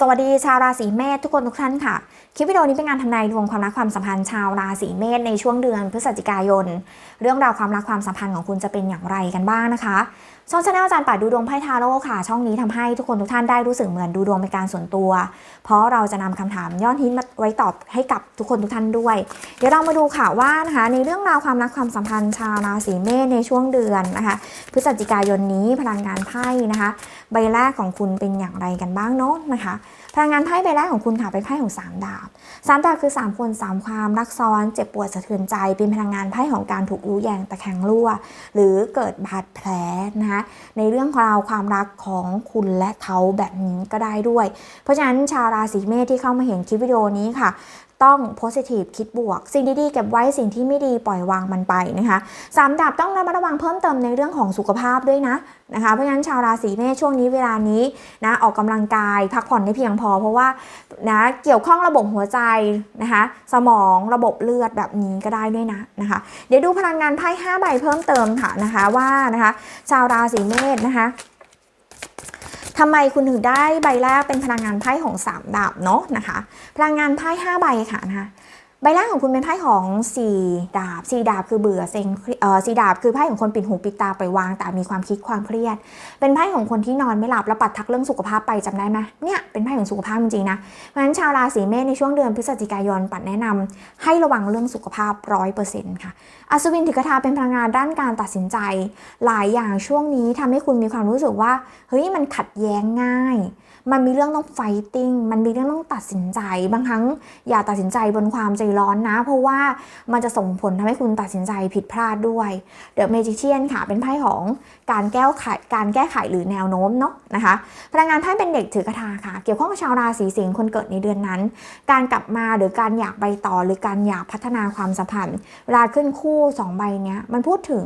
สวัสดีชาวราศีเมษทุกคนทุกท่านค่ะ คลิปวิดีโอนี้เป็นงานทำนายดวงความรักความสัมพันธ์ชาวราศีเมษในช่วงเดือนพฤศจิกายน เรื่องราวความรักความสัมพันธ์ของคุณจะเป็นอย่างไรกันบ้างนะคะช่องชาแนลอาจารย์ป่าดูดวงไพ่ทาโร่ค่ะ ช่องนี้ทำให้ทุกคนทุกท่านได้รู้สึกเหมือนดูดวงเป็นการส่วนตัว เพราะเราจะนำคำถามยอดฮิตมาไว้ตอบให้กับทุกคนทุกท่านด้วย เดี๋ยวเรามาดูค่ะว่านะคะในเรื่องราวความรักความสัมพันธ์ชาวราศีเมษในช่วงเดือนนะคะพฤศจิกายนนี้พลังงานไพ่นะคะ ใบแรกของคุณเป็นอย่างไรกันบ้างเนาะนะคะพลังงานไพ่ใบแรกของคุณค่ะเป็นไพ่ของสามดาบสามดาบคือสามคนสามความรักซ้อนเจ็บปวดสะเทือนใจ เป็นพลังงานไพ่ของการถูกรู้แยงตะแคงรั่ว หรือเกิดบาดแผลนะคะในเรื่องราวความรักของคุณและเขาแบบนี้ก็ได้ด้วย เพราะฉะนั้นชาวราศีเมษที่เข้ามาเห็นคลิปวิดีโอนี้ค่ะ ต้อง positive คิดบวก สิ่งดีๆเก็บไว้สิ่งที่ไม่ดีปล่อยวางมันไปนะคะสามดาบต้องระมัดระวังเพิ่มเติมในเรื่องของสุขภาพด้วยนะนะคะเพราะฉะนั้นชาวราศีเมษช่วงนี้เวลานี้นะออกกำลังกายพักผ่อนได้เพียงพอ เพราะว่านะเกี่ยวข้องระบบหัวใจนะคะสมองระบบเลือดแบบนี้ก็ได้ด้วยนะนะคะเดี๋ยวดูพลังงานไพ่5ใบเพิ่มเติมค่ะนะคะว่านะคะชาวราศีเมษนะคะ ทำไมคุณถึงได้ใบแรกเป็นพลังงานไพ่ของ 3 ดาบเนาะนะคะ พลังงานไพ่5ใบค่ะนะคะ ใบแรกของคุณเป็นไพ่ของ4ดาบ4ดาบคือเบื่อเซ็งเอ่อ4ดาบคือไพ่ของคนปิดหูปิดตาไปวาง แต่มีความคิดความเครียด เป็นไพ่ของคนที่นอนไม่หลับแล้วปัดทักเรื่องสุขภาพไปจำได้ไหมเนี่ยเป็นไพ่ของสุขภาพจริงๆนะเพราะฉะนั้นชาวราศีเมษในช่วงเดือนพฤศจิกายนปัดแนะนำให้ระวังเรื่องสุขภาพร้อยเปอร์เซ็นต์ค่ะอัศวินถือกระทาเป็นพลังงานด้านการตัดสินใจ หลายอย่างช่วงนี้ทำให้คุณมีความรู้สึกว่าเฮ้ยมันขัดแย้งง่าย มันมีเรื่องต้องไฟติ้ง มันมีเรื่องต้องตัดสินใจ บางครั้งอย่าตัดสินใจบนความใจร้อนนะ เพราะว่ามันจะส่งผลทำให้คุณตัดสินใจผิดพลาดด้วยเดอะเมจิเชียนค่ะ เป็นไพ่ของการแก้ไขการแก้ไขหรือแนวโน้มเนาะนะคะ พลังงานไพ่เป็นเด็กถือกระทาค่ะ เกี่ยวข้องกับชาวราศีสิงห์คนเกิดในเดือนนั้น การกลับมาหรือการอยากไปต่อ หรือการอยากพัฒนาความสัมพันธ์เวลาขึ้นคู่สองใบเนี้ยมันพูดถึง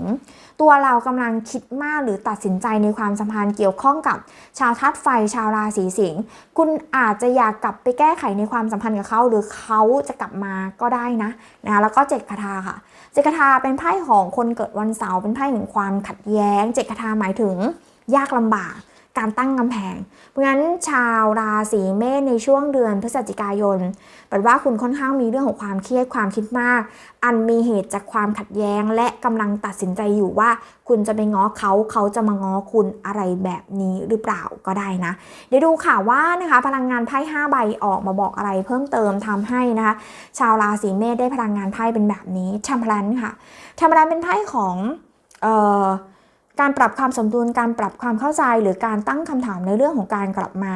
ตัวเรากำลังคิดมากหรือตัดสินใจในความสัมพันธ์เกี่ยวข้องกับชาวธาตุไฟชาวราศีสิงห์คุณอาจจะอยากกลับไปแก้ไขในความสัมพันธ์กับเขาหรือเขาจะกลับมาก็ได้นะนะคะแล้วก็เจ็ดคาถาค่ะเจ็ดคาถาเป็นไพ่ของคนเกิดวันเสาร์เป็นไพ่แห่งความขัดแย้งเจ็ดคาถาหมายถึงยากลำบาก การตั้งกำแพง เพราะฉะนั้นชาวราศีเมษในช่วงเดือนพฤศจิกายนแปลว่าคุณค่อนข้างมีเรื่องของความเครียดความคิดมาก อันมีเหตุจากความขัดแย้ง และกำลังตัดสินใจอยู่ว่า คุณจะไปง้อเขาเขาจะมาง้อคุณอะไรแบบนี้หรือเปล่าก็ได้นะ เดี๋ยวดูค่ะว่านะคะพลังงานไพ่5ใบออกมาบอกอะไรเพิ่มเติมทำให้นะคะ ชาวราศีเมษได้พลังงานไพ่เป็นแบบนี้ชัมพลันค่ะชัมพลันเป็นไพ่ของเอ่อ การปรับความสมดุลการปรับความเข้าใจหรือการตั้งคำถามในเรื่องของการกลับมา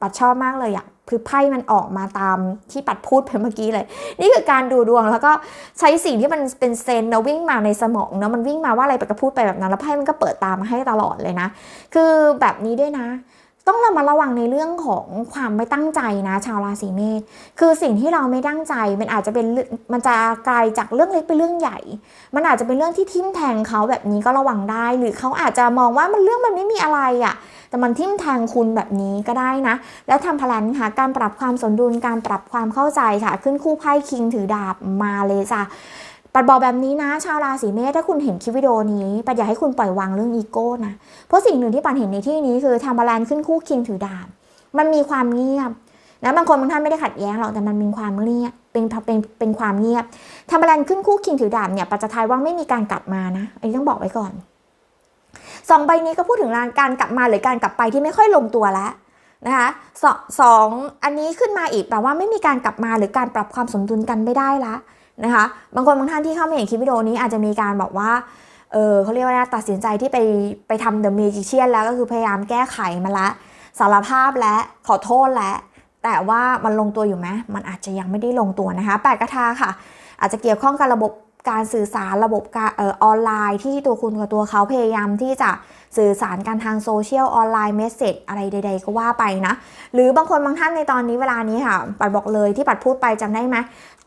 ปัดชอบมากเลยอะคือไพ่มันออกมาตามที่ปัดพูดไปเมื่อกี้เลย นี่คือการดูดวงแล้วก็ใช้สิ่งที่มันเป็นเซนเนาะวิ่งมาในสมองเนาะมันวิ่งมาว่าอะไรปัดก็พูดไปแบบนั้น แล้วไพ่มันก็เปิดตามมาให้ตลอดเลยนะ คือแบบนี้ด้วยนะ ต้องเระมัดระวังในเรื่องของความไม่ตั้งใจนะชาวราศีเมษคือสิ่งที่เราไม่ตั้งใจมันอาจจะเป็นมันจะกลายจากเรื่องเล็กเป็นเรื่องใหญ่ มันอาจจะเป็นเรื่องที่ทิ่มแทงเขาแบบนี้ก็ระวังได้ หรือเขาอาจจะมองว่ามันเรื่องมันไม่มีอะไรอะ่ะแต่มันทิ่มแทงคุณแบบนี้ก็ได้นะ แล้วทำพลันค่ะการปรับความสมดุลการปรับความเข้าใจค่ะ ขึ้นคู่ไพ่คิงถือดาบมาเลยจ้ะ ปัดบอกแบบนี้นะ ชาวราศีเมษถ้าคุณเห็นคลิปวิดีโอนี้ปัดอยากให้คุณปล่อยวางเรื่องอีโก้นะ เพราะสิ่งหนึ่งที่ปัดเห็นในที่นี้คือทำบาลานซ์ขึ้นคู่คิงถือดาบมันมีความเงียบนะบางคนบางท่านไม่ได้ขัดแย้งหรอกแต่มันมีความเงียบเป็นเป็นเป็นความเงียบทำบาลานซ์ขึ้นคู่คิงถือดาบเนี่ยปัจจะทายว่าไม่มีการกลับมานะอันนี้ต้องบอกไว้ก่อนสองใบนี้ก็พูดถึงการกลับมาหรือการกลับไปที่ไม่ค่อยลงตัวแล้วนะคะสสองอันนี้ขึ้นมาอีกแปลว่าไม่มีการกลับมาหรือการปรับความสมดุลกันไม่ได้ละ นะคะ บางคนบางท่านที่เข้ามาเห็นคลิปวิดีโอนี้อาจจะมีการบอกว่า เออเขาเรียกว่าตัดสินใจที่ไปไปทำเดอะเมจิเชียนแล้วก็คือพยายามแก้ไขมาละ สารภาพและขอโทษและแต่ว่ามันลงตัวอยู่ไหมมันอาจจะยังไม่ได้ลงตัวนะคะแปดกระทาค่ะ อาจจะเกี่ยวข้องกับระบบ การสื่อสารระบบการออออนไลน์ ที่ตัวคุณกับตัวเขาพยายามที่จะสื่อสารกันทางโซเชียลออนไลน์เมสเซจอะไรใด ๆ ก็ว่าไปนะ หรือบางคนบางท่านในตอนนี้เวลานี้ค่ะ ปัดบอกเลยที่ปัดพูดไปจำได้ไหม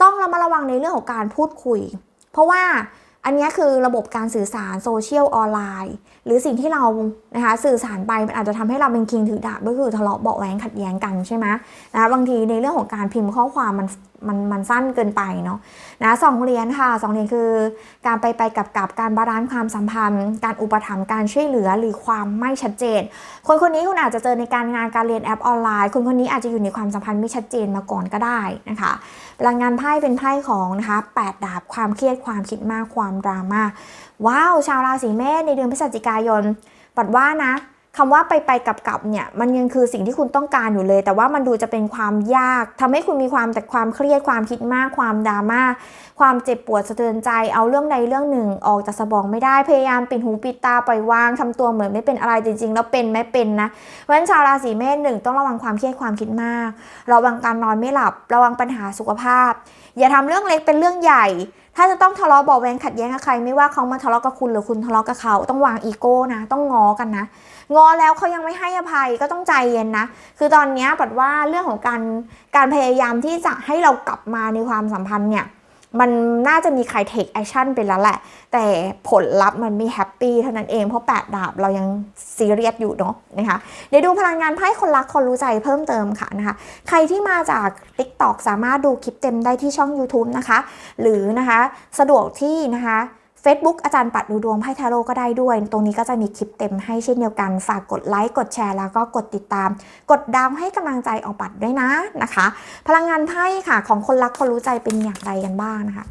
ต้องระมัดระวังในเรื่องของการพูดคุย เพราะว่าอันนี้คือระบบการสื่อสารโซเชียลออนไลน์ หรือสิ่งที่เรานะคะสื่อสารไปมันอาจจะทำให้เราเป็นคิงถือดาบก็คือทะเลาะเบาะแว้งขัดแย้งกันใช่ไหมนะคะบางทีในเรื่องของการพิมพ์ข้อความมันมันมันสั้นเกินไปเนาะนะสองเหรียญค่ะสองเหรียญคือ การไปไปกับกับการบาลานซ์ความสัมพันธ์ การอุปถัมภ์การช่วยเหลือหรือความไม่ชัดเจน คนคนนี้คุณอาจจะเจอในการงานการเรียนแอปออนไลน์ คนคนนี้อาจจะอยู่ในความสัมพันธ์ไม่ชัดเจนมาก่อนก็ได้นะคะพลังงานไพ่เป็นไพ่ของนะคะแปดดาบความเครียดความคิดมากความดราม่าว้าวชาวราศีเมษในเดือนพฤศจิกายนปัดว่านะ คำว่าไปไปกับกับเนี่ยมันยังคือสิ่งที่คุณต้องการอยู่เลย แต่ว่ามันดูจะเป็นความยากทำให้คุณมีความแต่ความเครียดความคิดมาก ความดราม่าความเจ็บปวดสะเทือนใจ เอาเรื่องใดเรื่องหนึ่งออกจากสมองไม่ได้พยายามปิดหูปิดตาปล่อยวางทำตัวเหมือนไม่เป็นอะไรจริงๆ แล้วเป็นไม่เป็นนะเพราะฉะนั้นชาวราศีเมษหนึ่งต้องระวังความเครียดความคิดมาก ระวังการนอนไม่หลับ ระวังปัญหาสุขภาพ อย่าทำเรื่องเล็กเป็นเรื่องใหญ่ถ้าจะต้องทะเลาะเบาะแวงขัดแย้งกับใครไม่ว่าเขามาทะเลาะกับคุณหรือคุณทะเลาะกับเขา ต้องวางอีโก้นะ ต้องง้อกันนะ งอแล้วเขายังไม่ให้อภัยก็ต้องใจเย็นนะ คือตอนนี้ปัดว่าเรื่องของการการพยายามที่จะให้เรากลับมาในความสัมพันธ์เนี่ยมันน่าจะมีใครเทคแอคชั่นไปแล้วแหละ แต่ผลลัพธ์มันไม่แฮปปี้เท่านั้นเอง เพราะแปดดาบเรายังซีเรียสอยู่เนาะนะคะเดี๋ยวดูพลังงานไพ่คนรักคนรู้ใจเพิ่มเติมค่ะนะคะ ใครที่มาจาก TikTok สามารถดูคลิปเต็มได้ที่ช่อง YouTube นะคะ หรือนะคะ สะดวกที่นะคะ Facebook อาจารย์ปัดดูดวงไพ่ทาโร่ก็ได้ด้วย ตรงนี้ก็จะมีคลิปเต็มให้เช่นเดียวกัน ฝากกดไลค์ กดแชร์ แล้วก็กดติดตาม กดดาวให้กำลังใจออกปัดด้วยนะนะคะ พลังงานไพ่ค่ะของคนรักคนรู้ใจเป็นอย่างไรกันบ้างนะคะ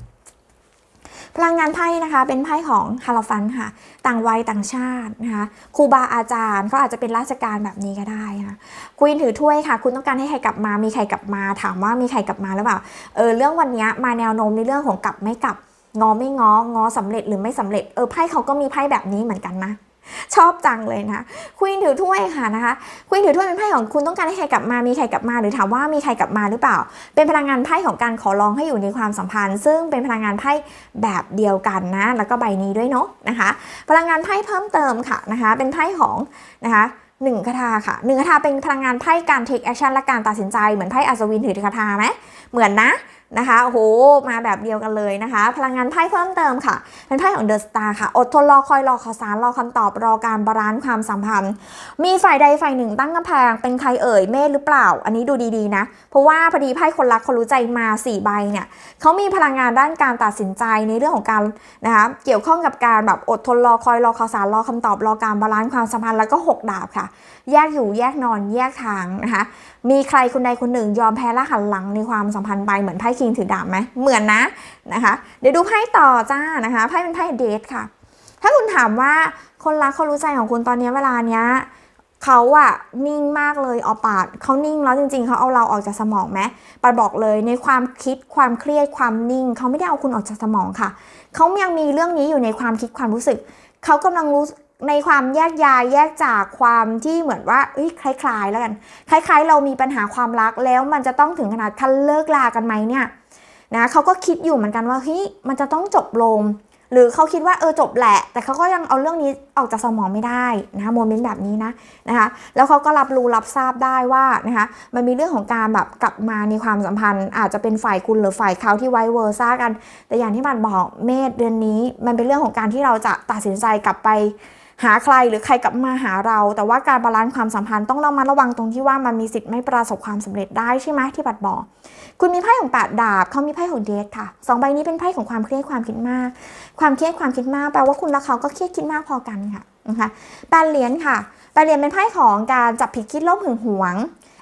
พลังงานไพ่นะคะเป็นไพ่ของฮาลฟันค่ะ ต่างวัยต่างชาตินะคะครูบาอาจารย์เขาอาจจะเป็นราชการแบบนี้ก็ได้ค่ะควีนถือถ้วยค่ะ คุณต้องการให้ใครกลับมามีใครกลับมา ถามว่ามีใครกลับมาหรือเปล่าเออเรื่องวันนี้มาแนวโน้มในเรื่องของกลับไม่กลับ งอไม่งองอสำเร็จหรือไม่สำเร็จเออไพ่เขาก็มีไพ่แบบนี้เหมือนกันนะชอบจังเลยนะควีนถือถ้วยค่ะนะคะควีนถือถ้วยเป็นไพ่ของคุณต้องการให้ใครกลับมามีใครกลับมาหรือถามว่ามีใครกลับมาหรือเปล่า เป็นพลังงานไพ่ของการขอร้องให้อยู่ในความสัมพันธ์ ซึ่งเป็นพลังงานไพ่แบบเดียวกันนะ แล้วก็ใบนี้ด้วยเนาะนะคะ พลังงานไพ่เพิ่มเติมค่ะนะคะ เป็นไพ่ของนะคะหนึ่งคาถาค่ะหนึ่งคาถาเป็นพลังงานไพ่การ take action และการตัดสินใจเหมือนไพ่อัศวินถือคาถาไหมเหมือนนะ นะคะโอ้โหมาแบบเดียวกันเลยนะคะ พลังงานไพ่เพิ่มเติมค่ะ เป็นไพ่ของเดอะสตาร์ค่ะ อดทนรอคอยรอข่าวสารรอคำตอบรอการบาลานซ์ความสัมพันธ์ มีฝ่ายใดฝ่ายหนึ่งตั้งกำแพง เป็นใครเอ่ยเมธหรือเปล่า อันนี้ดูดีๆนะ เพราะว่าพอดีไพ่คนรักคนรู้ใจมา4ใบเนี่ยเขามีพลังงานด้านการตัดสินใจในเรื่องของการนะคะเกี่ยวข้องกับการแบบอดทนรอคอยรอข่าวสารรอคำตอบรอการบาลานซ์ความสัมพันธ์แล้วก็หกดาบค่ะ แยกอยู่แยกนอนแยกทางนะคะมีใครคนใดคนหนึ่งยอมแพ้และหันหลังในความสัมพันธ์ไปเหมือนไพ่คิงถือดาบไหมเหมือนนะนะคะ เดี๋ยวดูไพ่ต่อจ้านะคะไพ่เป็นไพ่เดทค่ะ ถ้าคุณถามว่าคนรักเขารู้ใจของคุณตอนนี้เวลาเนี้ยเขาอะนิ่งมากเลยออปาดเขานิ่งแล้วจริงๆเขาเอาเราออกจากสมองไหมปัดบอกเลยในความคิดความเครียดความนิ่งเขาไม่ได้เอาคุณออกจากสมองค่ะเขายังมีเรื่องนี้อยู่ในความคิดความรู้สึกเขากำลังรู้ ในความแยกยายแยกจากความที่เหมือนว่าคล้ายๆ แล้วกัน คล้าย ๆ เรามีปัญหาความรักแล้วมันจะต้องถึงขนาดขั้นเลิกลากันไหมเนี่ยนะเขาก็คิดอยู่เหมือนกันว่าเฮ้ยมันจะต้องจบลง หรือเขาคิดว่าเออจบแหละ แต่เขาก็ยังเอาเรื่องนี้ออกจากสมองไม่ได้นะคะโมเมนต์แบบนี้นะนะคะแล้วเขาก็รับรู้รับทราบได้ว่านะคะมันมีเรื่องของการแบบกลับมาในความสัมพันธ์ อาจจะเป็นฝ่ายคุณหรือฝ่ายเขาที่ไว้เวอร์ซ่ากัน แต่อย่างที่มันบอกเมษเดือนนี้ มันเป็นเรื่องของการที่เราจะตัดสินใจกลับไป หาใครหรือใครกลับมาหาเรา แต่ว่าการบาลานซ์ความสัมพันธ์ต้องเรามาระวังตรงที่ว่ามันมีสิทธิ์ไม่ประสบความสำเร็จได้ใช่ไหมที่บัดบอก คุณมีไพ่ของแปดดาบเขามีไพ่ของเดทค่ะสองใบนี้เป็นไพ่ของความเครียดความคิดมาก ความเครียดความคิดมากแปลว่าคุณและเขาก็เครียดคิดมากพอกันค่ะนะคะแปดเหรียญค่ะแปดเหรียญเป็นไพ่ของการจับผิดคิดลบหึงหวง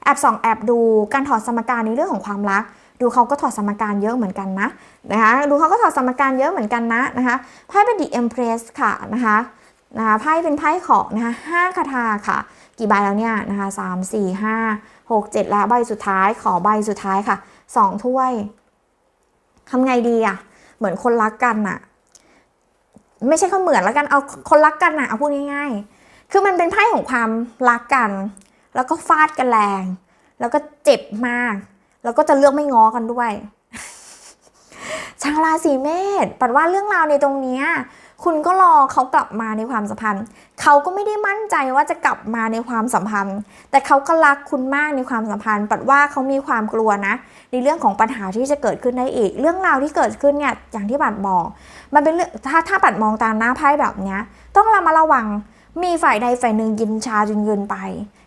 แอบส่องแอบดูการถอดสมการในเรื่องของความรักดูเขาก็ถอดสมการเยอะเหมือนกันนะนะคะดูเขาก็ถอดสมการเยอะเหมือนกันนะนะคะไพ่เป็น The Empress ค่ะนะคะ นะคะไพ่เป็นไพ่ของนะคะห้าคาถาค่ะ กี่ใบแล้วเนี่ยนะคะสามสี่ห้าหกเจ็ดแล้วใบสุดท้ายขอใบสุดท้ายค่ะสองถ้วยทำไงดีอะเหมือนคนรักกันอะไม่ใช่เขาเหมือนแล้วกันเอาคนรักกันอะเอาพูดง่ายๆ คือมันเป็นไพ่ของความรักกัน แล้วก็ฟาดกันแรง แล้วก็เจ็บมาก แล้วก็จะเลือกไม่ง้อกันด้วยชาวราศีเมษปัดว่าเรื่องราวในตรงเนี้ย คุณก็รอเขากลับมาในความสัมพันธ์ เขาก็ไม่ได้มั่นใจว่าจะกลับมาในความสัมพันธ์ แต่เขาก็รักคุณมากในความสัมพันธ์ ปัดว่าเขามีความกลัวนะ ในเรื่องของปัญหาที่จะเกิดขึ้นได้อีก เรื่องราวที่เกิดขึ้นเนี่ย อย่างที่บัดบอก มันเป็นเรื่อง ถ้าถ้าปัดมองตามหน้าไพ่แบบเนี้ย ต้องระมัดระวัง มีฝ่ายใดฝ่ายหนึ่งยินชาจนเกินไป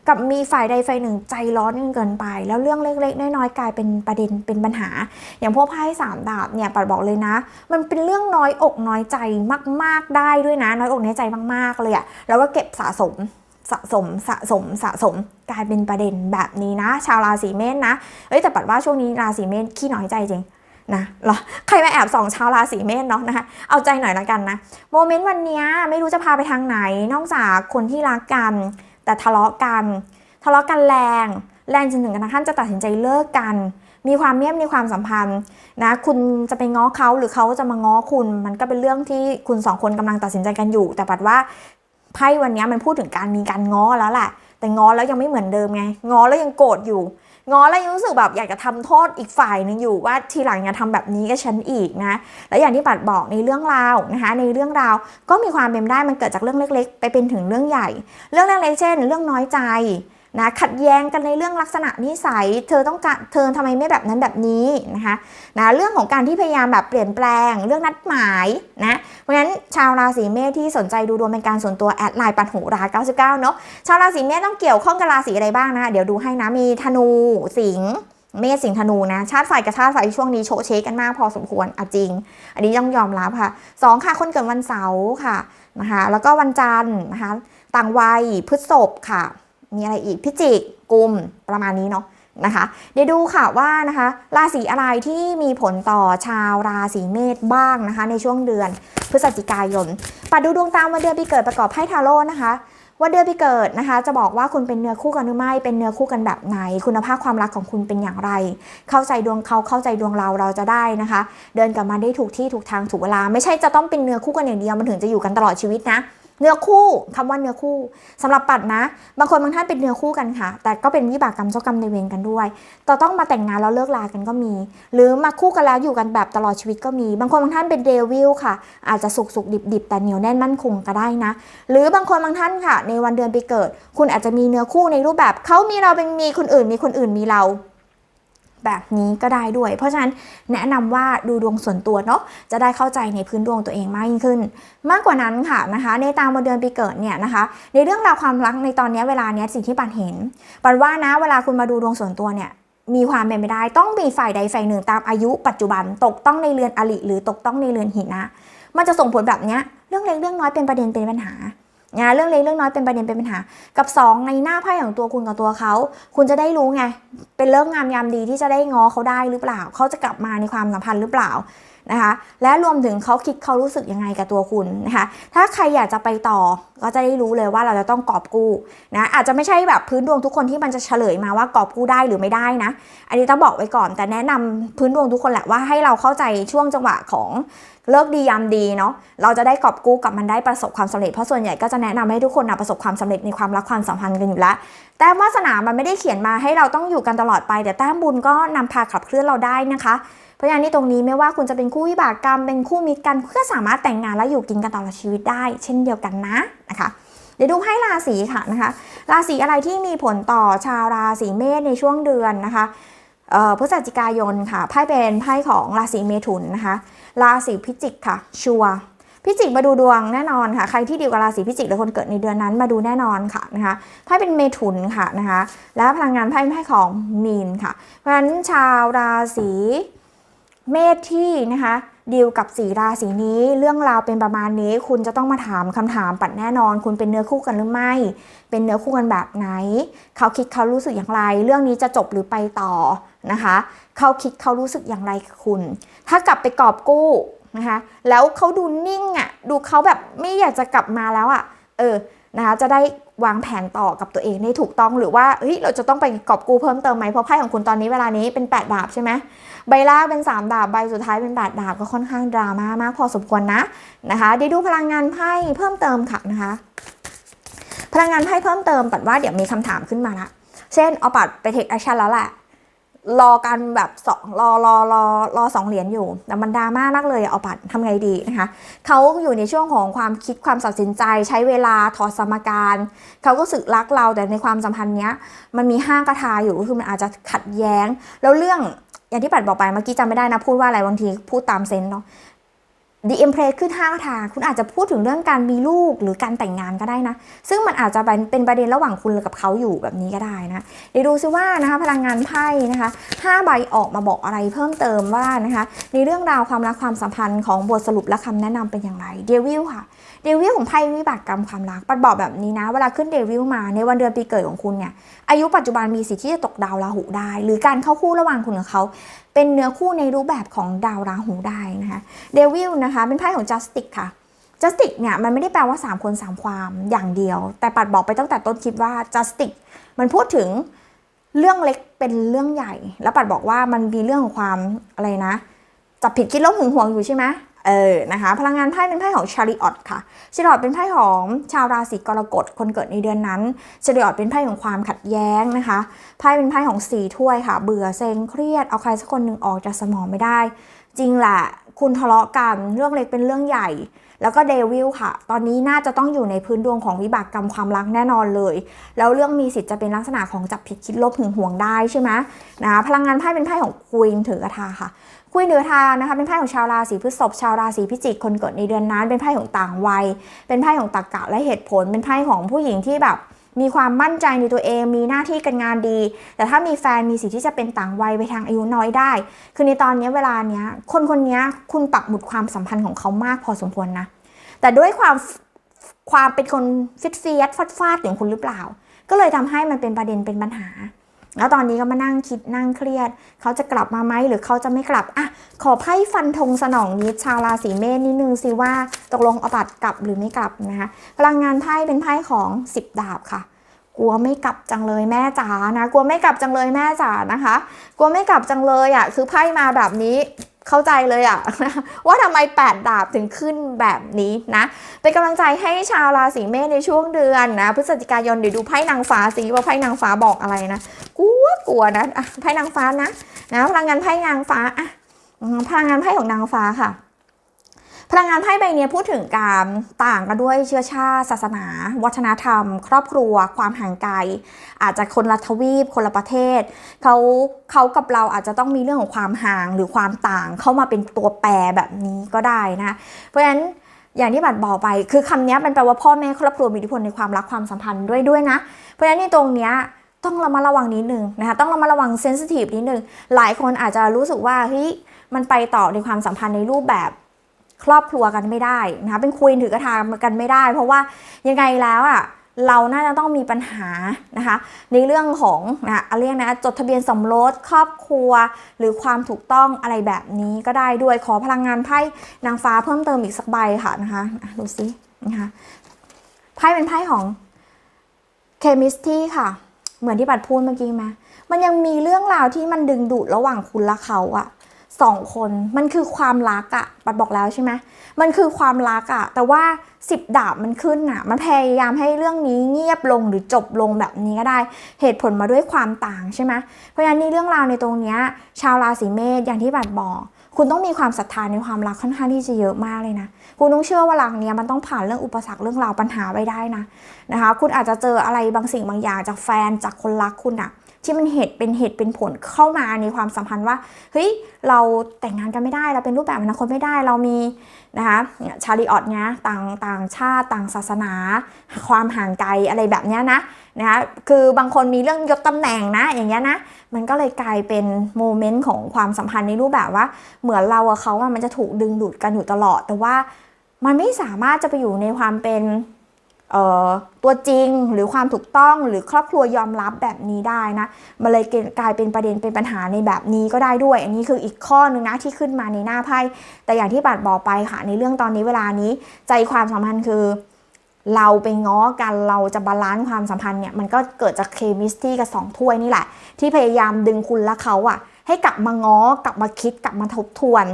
กับมีฝ่ายใดฝ่ายหนึ่งใจร้อนจนเกินไป แล้วเรื่องเล็ก ๆ น้อยๆกลายเป็นประเด็นเป็นปัญหา อย่างพวกไพ่สามดาบเนี่ยปัดบอกเลยนะ มันเป็นเรื่องน้อยอกน้อยใจมาก ๆได้ด้วยนะ น้อยอกน้อยใจมากๆเลยอะแล้วก็เก็บสะสมสะสมสะสมสะสมกลายเป็นประเด็นแบบนี้นะ ชาวราศีเมษนะเอ้ยแต่ปัดว่าช่วงนี้ราศีเมษขี้น้อยใจจริงนะเหรอใครมาแอบส่องชาวราศีเมษเนาะนะคะเอาใจหน่อยละกันนะ โมเมนต์วันนี้ไม่รู้จะพาไปทางไหน นอกจากคนที่รักกัน แต่ทะเลาะกัน ทะเลาะกันแรง แรงจนถึงกระทั่งจะตัดสินใจเลิกกัน มีความเมียมในความสัมพันธ์นะคุณจะไปง้อเขาหรือเขาจะมาง้อคุณ มันก็เป็นเรื่องที่คุณสองคนกำลังตัดสินใจกันอยู่ แต่ปัดว่าไพ่วันนี้มันพูดถึงการมีการง้อแล้วแหละแต่ง้อแล้วยังไม่เหมือนเดิมไง ง้อแล้วยังโกรธอยู่ ง้อแล้วยังรู้สึกแบบอยากจะทำโทษอีกฝ่ายหนึงอยู่ว่าทีหลังอย่าทำแบบนี้กับฉันอีกนะ และอย่างที่ปัดบอกในเรื่องราวนะคะในเรื่องราวก็มีความเป็นได้มันเกิดจากเรื่องเล็ก ๆ ไปเป็นถึงเรื่องใหญ่ เรื่องเล็กๆเช่น เรื่องน้อยใจ นะขัดแย้งกันในเรื่องลักษณะนิสัย เธอต้องการเธอทำไมไม่แบบนั้นแบบนี้นะคะนะเรื่องของการที่พยายามแบบเปลี่ยนแปลง เรื่องนัดหมายนะเพราะฉะนั้นชาวราศีเมษที่สนใจดูดวงเป็นการส่วนตัวแอดไลน์ปันหูรา99เนาะชาวราศีเมษต้องเกี่ยวข้องกับราศีอะไรบ้างนะ เดี๋ยวดูให้นะมีธนูสิงห์เมษสิงห์ธนูนะ ชาติไฟกับชาติไฟช่วงนี้โชว์เชคกันมากพอสมควรอะจริง อันนี้ต้องยอมรับค่ะสองค่ะคนเกิดวันเสาร์ค่ะนะคะแล้วก็วันจันทร์นะคะต่างวัยพฤษภค่ะ มีอะไรอีกพิจิกกุมประมาณนี้เนาะนะคะเดี๋ยวดูค่ะว่านะคะราศีอะไรที่มีผลต่อชาวราศีเมษบ้างนะคะ ในช่วงเดือนพฤศจิกายนปัดดูดวงตามวันเดือนปีเกิดประกอบไพ่ทาโร่นะคะวันเดือนปีเกิดนะคะ จะบอกว่าคุณเป็นเนื้อคู่กันหรือไม่ เป็นเนื้อคู่กันแบบไหน คุณภาพความรักของคุณเป็นอย่างไร เข้าใจดวงเขาเข้าใจดวงเราเราจะได้นะคะ เดินกลับมาได้ถูกที่ถูกทางถูกเวลา ไม่ใช่จะต้องเป็นเนื้อคู่กันอย่างเดียวมันถึงจะอยู่กันตลอดชีวิตนะ เนื้อคู่คำว่าเนื้อคู่สำหรับปัดนะ บางคนบางท่านเป็นเนื้อคู่กันค่ะ แต่ก็เป็นวิบากกรรมเจ้ากรรมในเวรกันด้วยต่อต้องมาแต่งงานแล้วเลิกลากันก็มี หรือมาคู่กันแล้วอยู่กันแบบตลอดชีวิตก็มี บางคนบางท่านเป็นเดวิลค่ะ อาจจะสุกสุกดิบดิบแต่เหนียวแน่นมั่นคงก็ได้นะ หรือบางคนบางท่านค่ะ ในวันเดือนปีเกิด คุณอาจจะมีเนื้อคู่ในรูปแบบเขามีเราเป็นมีคนอื่นมีคนอื่นมีเรา แบบนี้ก็ได้ด้วย เพราะฉะนั้นแนะนำว่าดูดวงส่วนตัวเนาะจะได้เข้าใจในพื้นดวงตัวเองมากยิ่งขึ้น มากกว่านั้นค่ะนะคะ ในตามวันเดือนปีเกิดเนี่ยนะคะ ในเรื่องราวความรักในตอนนี้เวลาเนี้ยสิ่งที่ปันเห็นปันว่านะเวลาคุณมาดูดวงส่วนตัวเนี่ยมีความเป็นไปได้ ต้องมีฝ่ายใดฝ่ายหนึ่งตามอายุปัจจุบันตกต้องในเรือนอริหรือตกต้องในเรือนหินะมันจะส่งผลแบบเนี้ยเรื่องเล็กเรื่องน้อยเป็นประเด็นเป็นปัญหา นะเรื่องเล็กเรื่องน้อยเป็นประเด็นเป็นปัญหา กับ 2 ในหน้าไพ่ของตัวคุณกับตัวเขา คุณจะได้รู้ไง เป็นเรื่องงามยามดีที่จะได้ง้อเขาได้หรือเปล่า เขาจะกลับมาในความสัมพันธ์หรือเปล่านะคะ และรวมถึงเขาคิดเขารู้สึกยังไงกับตัวคุณนะคะ ถ้าใครอยากจะไปต่อก็จะได้รู้เลยว่าเราจะต้องกอบกู้นะอาจจะไม่ใช่แบบพื้นดวงทุกคนที่มันจะเฉลยมาว่ากอบกู้ได้หรือไม่ได้นะ อันนี้ต้องบอกไว้ก่อน แต่แนะนำพื้นดวงทุกคนแหละว่าให้เราเข้าใจช่วงจังหวะของ เลิกดียามดีเนาะเราจะได้กอบกู้กับมันได้ประสบความสำเร็จเพราะส่วนใหญ่ก็จะแนะนำให้ทุกคนนะประสบความสำเร็จในความรักความสัมพันธ์กันอยู่แล้วแต้มวาสนามันไม่ได้เขียนมาให้เราต้องอยู่กันตลอดไป แต่แต้มบุญก็นำพาขับเคลื่อนเราได้นะคะ เพราะฉะนั้นตรงนี้ไม่ว่าคุณจะเป็นคู่วิบากกรรมเป็นคู่มิตรกันก็สามารถแต่งงานและอยู่กินกันตลอดชีวิตได้ เช่นเดียวกันนะนะคะเดี๋ยวดูให้ราศีค่ะนะคะ ราศีอะไรที่มีผลต่อชาวราศีเมษในช่วงเดือนนะคะ พฤศจิกายนค่ะไพ่เป็นไพ่ของราศีเมถุนนะคะราศีพิจิกค่ะชัวร์พิจิกมาดูดวงแน่นอนค่ะ ใครที่ดีวกับราศีพิจิกหรือคนเกิดในเดือนนั้นมาดูแน่นอนค่ะนะคะไพ่เป็นเมถุนค่ะนะคะแล้วพลังงานไพ่เป็นไพ่ของมีนค่ะเพราะฉะนั้นชาวราศีเมษที่นะคะ ดีลกับสีราศีนี้ เรื่องราวเป็นประมาณนี้ คุณจะต้องมาถามคำถามปัดแน่นอน คุณเป็นเนื้อคู่กันหรือไม่ เป็นเนื้อคู่กันแบบไหน เขาคิดเขารู้สึกอย่างไร เรื่องนี้จะจบหรือไปต่อนะคะ เขาคิดเขารู้สึกอย่างไรคุณ ถ้ากลับไปกอบกู้นะคะแล้วเขาดูนิ่งอะ่ะดูเขาแบบไม่อยากจะกลับมาแล้วอะ่ะเออนะคะจะได้วางแผนต่อกับตัวเองได้ถูกต้องหรือว่าเฮ้ยเราจะต้องไปกอบกู้เพิ่มเติมไหมเพราะไพ่ของคุณตอนนี้เวลานี้เป็น 8 ดาบใช่ไหม ใบแรกเป็น 3 ดาบใบสุดท้ายเป็น8ดาบก็ค่อนข้างดราม่ามากพอสมควรนะนะคะเดี๋ยวดูพลังงานไพ่เพิ่มเติมค่ะนะคะพลังงานไพ่เพิ่มเติมปัดว่าเดี๋ยวมีคำถามขึ้นมาละเช่นเอาปัดไปเทคแอคชั่นแล้วแหละรอกันแบบสองรอรอรอรอสองเหรียญอยู่แต่มันดราม่ามากเลยเอาปัดทำไงดีนะคะเขาอยู่ในช่วงของความคิดความตัดสินใจ ใช้เวลาถอดสมการเขาก็สึกรักเราแต่ในความสัมพันธ์เนี้ยมันมีห้างกระทาอยู่ก็คือมันอาจจะขัดแย้ง แล้วเรื่อง อย่างที่ปัดบอกไปเมื่อกี้จำไม่ได้นะพูดว่าอะไรบางทีพูดตามเซนเนาะ The Empress ขึ้นห้าทางคุณอาจจะพูดถึงเรื่องการมีลูกหรือการแต่งงานก็ได้นะ ซึ่งมันอาจจะเป็นเป็นประเด็นระหว่างคุณกับเขาอยู่แบบนี้ก็ได้นะ เดี๋ยวดูซิว่านะคะพลังงานไพ่นะคะห้าใบออกมาบอกอะไรเพิ่มเติมว่านะคะในเรื่องราวความรักความสัมพันธ์ของบทสรุปและคำแนะนำเป็นอย่างไรเดวิลค่ะ เดวิลของไพ่วิบากกรรมความรักปัดบอกแบบนี้นะ เวลาขึ้นเดวิลมาในวันเดือนปีเกิดของคุณเนี่ย อายุปัจจุบันมีสิทธิ์ที่จะตกดาวราหูได้ หรือการเข้าคู่ระหว่างคุณกับเขา เป็นเนื้อคู่ในรูปแบบของดาวราหูได้นะคะเดวิลนะคะเป็นไพ่ของ justice ค่ะ justice เนี่ยมันไม่ได้แปลว่า 3 คน 3 ความอย่างเดียว แต่ปัดบอกไปตั้งแต่ต้นคลิปว่า justice มันพูดถึงเรื่องเล็กเป็นเรื่องใหญ่ แล้วปัดบอกว่ามันมีเรื่องของความอะไรนะจับผิดคิดลบหึงหวงอยู่ใช่ไหม เออนะคะพลังงานไพ่เป็นไพ่ของชาริออตค่ะชาริออตเป็นไพ่ของชาวราศีกรกฎคนเกิดในเดือนนั้นชาริออตเป็นไพ่ของความขัดแย้งนะคะไพ่เป็นไพ่ของสีถ้วยค่ะ เบื่อเซ็งเครียดเอาใครสักคนหนึ่งออกจากสมองไม่ได้ จริงแหละคุณทะเลาะกันเรื่องเล็กเป็นเรื่องใหญ่ แล้วก็เดวิลค่ะ ตอนนี้น่าจะต้องอยู่ในพื้นดวงของวิบากกรรมความรักแน่นอนเลย แล้วเรื่องมีสิทธิ์จะเป็นลักษณะของจับผิดคิดลบหึงหวงได้ใช่ไหมนะคะพลังงานไพ่เป็นไพ่ของควีนถือกระทาค่ะ คุยเหนือทางนะคะเป็นไพ่ของชาวราศีพฤษภชาวราศีพิจิกคนเกิดในเดือนนั้น เป็นไพ่ของต่างวัย เป็นไพ่ของตรรกะและเหตุผล เป็นไพ่ของผู้หญิงที่แบบมีความมั่นใจในตัวเอง มีหน้าที่การงานดี แต่ถ้ามีแฟนมีสิทธิ์ที่จะเป็นต่างวัยไปทางอายุน้อยได้ คือในตอนนี้เวลาเนี้ย คนคนนี้คุณปักหมุดความสัมพันธ์ของเขามากพอสมควรนะ แต่ด้วยความความเป็นคนฟิตเฟียสฟาดฟาดอย่างคุณหรือเปล่า ก็เลยทำให้มันเป็นประเด็นเป็นปัญหา แล้วตอนนี้ก็มานั่งคิดนั่งเครียด เขาจะกลับมาไหมหรือเขาจะไม่กลับอะขอไพ่ฟันธงสนองนิดชาวราศีเมษนิดนึงสิว่าตกลงอบัตกลับหรือไม่กลับนะคะพลังงานไพ่เป็นไพ่ของ10ดาบค่ะ กลัวไม่กลับจังเลยแม่จ๋านะ กลัวไม่กลับจังเลยแม่จ๋านะคะ กลัวไม่กลับจังเลยอะคือไพ่มาแบบนี้ เข้าใจเลยอะว่าทำไม 8 ดาบถึงขึ้นแบบนี้นะ เป็นกำลังใจให้ชาวราศีเมษในช่วงเดือนนะพฤศจิกายนเดี๋ยวดูไพ่นางฟ้าสิว่าไพ่นางฟ้าบอกอะไรนะกลัวกลัวนะไพ่นางฟ้านะนะพลังงานไพ่นางฟ้าอะพลังงานไพ่ของนางฟ้าค่ะ พลังงานไพ่ใบนี้พูดถึงการต่างกันด้วยเชื้อชาติศาสนา วัฒนธรรม ครอบครัว ความห่างไกล อาจจะคนละทวีป คนละประเทศเขาเขากับเราอาจจะต้องมีเรื่องของความห่างหรือความต่างเข้ามาเป็นตัวแปรแบบนี้ก็ได้นะ เพราะฉะนั้นอย่างที่บัตรบอกไป คือคำนี้มันแปลว่าพ่อแม่ครอบครัวมีอิทธิพลในความรักความสัมพันธ์ด้วยด้วยนะ เพราะฉะนั้นในตรงเนี้ยต้องระมัดระวังนิดนึงนะคะต้องระมัดระวังเซนซิทีฟนิดนึงหลายคนอาจจะรู้สึกว่าเฮ้ยมันไปต่อในความสัมพันธ์ในรูปแบบ ครอบครัวกันไม่ได้นะคะเป็นควีนถือกระทากันไม่ได้ เพราะว่ายังไงแล้วอะเราน่าจะต้องมีปัญหานะคะ ในเรื่องของนะอะไรยกนะจดทะเบียนสมรสครอบครัว หรือความถูกต้องอะไรแบบนี้ก็ได้ด้วยขอพลังงานไพ่นางฟ้าเพิ่มเติมอีกสักใบค่ะนะคะดูสินะคะไพ่เป็นไพ่ของเคมิสตี้ค่ะ เหมือนที่บัดพูดเมื่อกี้ไหมมันยังมีเรื่องราวที่มันดึงดูดระหว่างคุณและเขาอะ สองคนมันคือความรักอะบัดบอกแล้วใช่ไหมมันคือความรักอะแต่ว่าสิบดาบมันขึ้นอะมันพยายามให้เรื่องนี้เงียบลงหรือจบลงแบบนี้ก็ได้ เหตุผลมาด้วยความต่างใช่ไหมเพราะฉะนั้นนี่เรื่องราวในตรงนี้ชาวราศีเมษอย่างที่บัดบอก คุณต้องมีความศรัทธาในความรักค่อนข้างที่จะเยอะมากเลยนะ คุณต้องเชื่อว่ารักเนี้ยมันต้องผ่านเรื่องอุปสรรคเรื่องราวปัญหาไปได้นะนะคะ คุณอาจจะเจออะไรบางสิ่งบางอย่างจากแฟนจากคนรักคุณอะ ที่มันเหตุเป็นเหตุเป็นผลเข้ามาในความสัมพันธ์ว่าเฮ้ยเราแต่งงานกันไม่ได้เราเป็นรูปแบบอนาคตไม่ได้เรามีนะคะชาลีออตเนี้ยต่างต่างชาติต่างศาสนา ความห่างไกลอะไรแบบเนี้ยนะนะคะคือบางคนมีเรื่องยศตำแหน่งนะอย่างเงี้ยนะมันก็เลยกลายเป็นโมเมนต์ของความสัมพันธ์ในรูปแบบว่า เหมือนเรากับเขาอะมันจะถูกดึงดูดกันอยู่ตลอด แต่ว่ามันไม่สามารถจะไปอยู่ในความเป็น ตัวจริงหรือความถูกต้องหรือครอบครัวยอมรับแบบนี้ได้นะมันเลยกลายเป็นประเด็นเป็นปัญหาในแบบนี้ก็ได้ด้วย อันนี้คืออีกข้อนึงนะที่ขึ้นมาในหน้าไพ่แต่อย่างที่บัดบอกไปค่ะ ในเรื่องตอนนี้เวลานี้ใจความสัมพันธ์คือเราไปง้อกันเราจะบาลานซ์ความสัมพันธ์เนี่ยมันก็เกิดจากเคมิสตี้กับสองถ้วยนี่แหละ ที่พยายามดึงคุณและเขาอะให้กลับมาง้อกลับมาคิดกลับมาทบทวน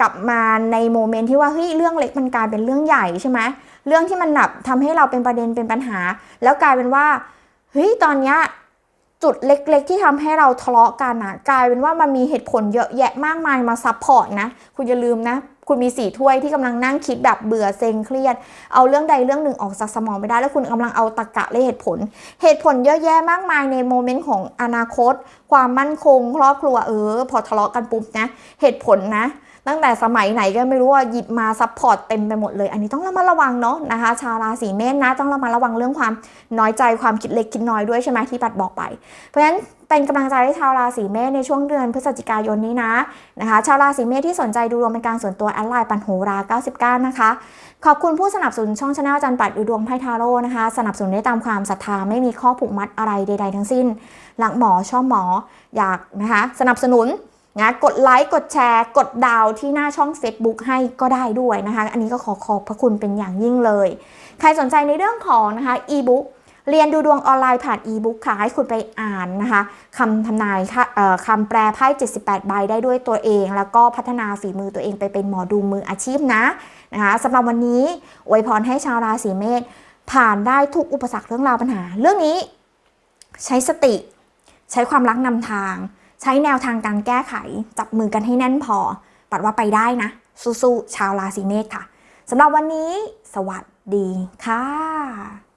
กลับมาในโมเมนต์ที่ว่าเฮ้ยเรื่องเล็กมันกลายเป็นเรื่องใหญ่ใช่ไหมเรื่องที่มันแบบทำให้เราเป็นประเด็นเป็นปัญหา แล้วกลายเป็นว่าเฮ้ยตอนเนี้ยจุดเล็กๆ ที่ทำให้เราทะเลาะกันอะกลายเป็นว่ามันมีเหตุผลเยอะแยะมากมายมาซับพอร์ตนะคุณอย่าลืมนะ คุณมีสี่ถ้วยที่กำลังนั่งคิดแบบเบื่อเซ็งเครียด เอาเรื่องใดเรื่องหนึ่งออกจากสมองไปได้ แล้วคุณกำลังเอาตรกกะและเหตุผล เหตุผลเยอะแยะมากมายในโมเมนต์ของอนาคต ความมั่นคง ครอบครัวเออ พอทะเลาะกันปุ๊บนะ เหตุผลนะ ตั้งแต่สมัยไหนก็ไม่รู้ว่าหยิบมาซัพพอร์ตเต็มไปหมดเลย อันนี้ต้องระมัดระวังเนาะนะคะ ชาวราศีเมษนะต้องระมัดระวังเรื่องความน้อยใจความคิดเล็กคิดน้อยด้วยใช่ไหมที่ปัดบอกไป เพราะฉะนั้นเป็นกำลังใจให้ชาวราศีเมษในช่วงเดือนพฤศจิกายนนี้นะนะคะ ชาวราศีเมษที่สนใจดูดวงเป็นการส่วนตัวแอดไลน์ปันโหรา99 นะคะ ขอบคุณผู้สนับสนุนช่องชาแนลจันปัดดูดวงไพ่ทาโร่นะคะ สนับสนุนได้ตามความศรัทธาไม่มีข้อผูกมัดอะไรใด ๆ ทั้งสิ้น หลักหมอชอบหมออยากนะคะ สนับสนุน นะกดไลค์กดแชร์ กดดาวที่หน้าช่อง Facebook ให้ก็ได้ด้วยนะคะ อันนี้ก็ขอขอบพระคุณเป็นอย่างยิ่งเลย ใครสนใจในเรื่องของนะคะอีบุ๊กเรียนดูดวงออนไลน์ผ่านอีบุ๊กค่ะ ให้คุณไปอ่านนะคะคำทำนายค่ะเอ่อคำแปลไพ่ 78 ใบได้ด้วยตัวเอง แล้วก็พัฒนาฝีมือตัวเองไปเป็นหมอดูมืออาชีพนะนะคะสำหรับวันนี้อวยพรให้ชาวราศีเมษผ่านได้ทุกอุปสรรคเรื่องราวปัญหา เรื่องนี้ใช้สติ ใช้ความรักนำทาง ใช้แนวทางการแก้ไข จับมือกันให้แน่นพอ ปัดว่าไปได้นะ สู้ๆชาวราศีเมษค่ะสำหรับวันนี้ สวัสดีค่ะ